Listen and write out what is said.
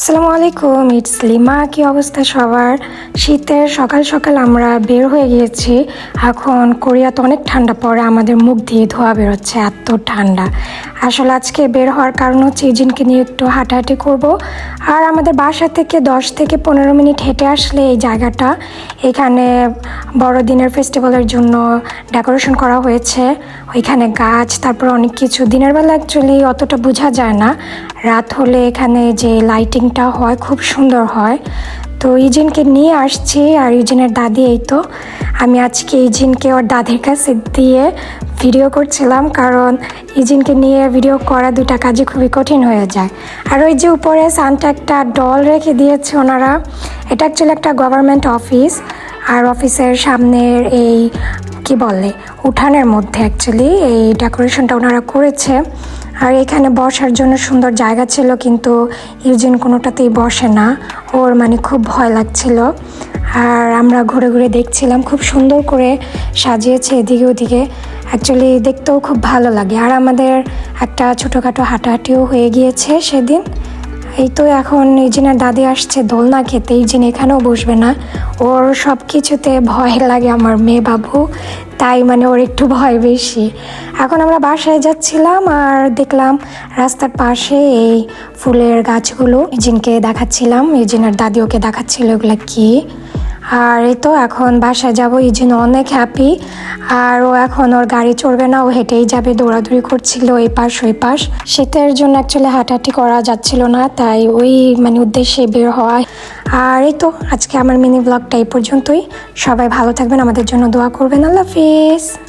আসসালামু আলাইকুম it's lima কি অবস্থা সবার? শীতের সকাল সকাল আমরা বের হয়ে গিয়েছি। এখন কোরিয়াতে অনেক ঠান্ডা পড়ে, আমাদের মুখ দিয়ে ধোয়া বেরোচ্ছে, এত ঠান্ডা। আসলে আজকে বের হওয়ার কারণ হচ্ছে ইজিনকে নিয়ে একটু হাঁটাহাঁটি করব। আর আমাদের বাসা থেকে দশ থেকে পনেরো মিনিট হেঁটে আসলে এই জায়গাটা, এখানে বড়দিনের ফেস্টিভ্যালের জন্য ডেকোরেশন করা হয়েছে। ওইখানে গাছ, তারপর অনেক কিছু। দিনের বেলা অ্যাকচুয়ালি অতটা বোঝা যায় না। রাত হলে এখানে যে লাইটিংটা হয়, খুব সুন্দর হয়। তো ইজিনকে নিয়ে আসছি আর ইজিনের দাদি এই তো। আমি আজকে ইজিনকে ওর দাদির কাছে দিয়ে ভিডিও করছিলাম কারণ ইজিনকে নিয়ে ভিডিও করা দুটা কাজই খুবই কঠিন হয়ে যায়। আর ওই যে উপরে সানটা একটা ডল রেখে দিয়েছে ওনারা, এটা অ্যাকচুয়ালি একটা গভর্নমেন্ট অফিস আর অফিসের সামনের এই, কি বলে, উঠানের মধ্যে অ্যাকচুয়ালি এই ডেকোরেশনটা ওনারা করেছে। আর এখানে বসার জন্য সুন্দর জায়গা ছিল, কিন্তু ইউজিন কোনোটাতেই বসে না। ওর মানে খুব ভয় লাগছিল। আর আমরা ঘুরে ঘুরে দেখছিলাম, খুব সুন্দর করে সাজিয়েছে এদিকে ওদিকে। অ্যাকচুয়ালি দেখতেও খুব ভালো লাগে। আর আমাদের একটা ছোটোখাটো হাঁটাহাঁটিও হয়ে গিয়েছে সেদিন। এই তো এখন ইজিনের দাদি আসছে, দোলনা খেতে ইজিন এখানেও বসবে না। ওর সব কিছুতে ভয় লাগে আমার মেয়ে বাবু, তাই মানে ওর একটু ভয় বেশি। এখন আমরা বাসায় যাচ্ছিলাম আর দেখলাম রাস্তার পাশে এই ফুলের গাছগুলো ইজিনকে দেখাচ্ছিলাম ইজিনের দাদি ওকে দেখাচ্ছিল ওগুলো কি? আর এই তো এখন বাসায় যাব, এই জন্য অনেক হ্যাপি আর ও এখন ওর গাড়ি চড়বে না, ও হেঁটেই যাবে, দৌড়াদৌড়ি করছিল এই পাশ, ওই পাশ। শীতের জন্য অ্যাকচুয়ালি হাঁটাহাঁটি করা যাচ্ছিল না, তাই ওই মানে উদ্দেশ্যে বের হওয়া। আর এই তো আজকে আমার মিনি ব্লগটা এই পর্যন্তই। সবাই ভালো থাকবেন, আমাদের জন্য দোয়া করবেন। আল্লাহ হাফিজ।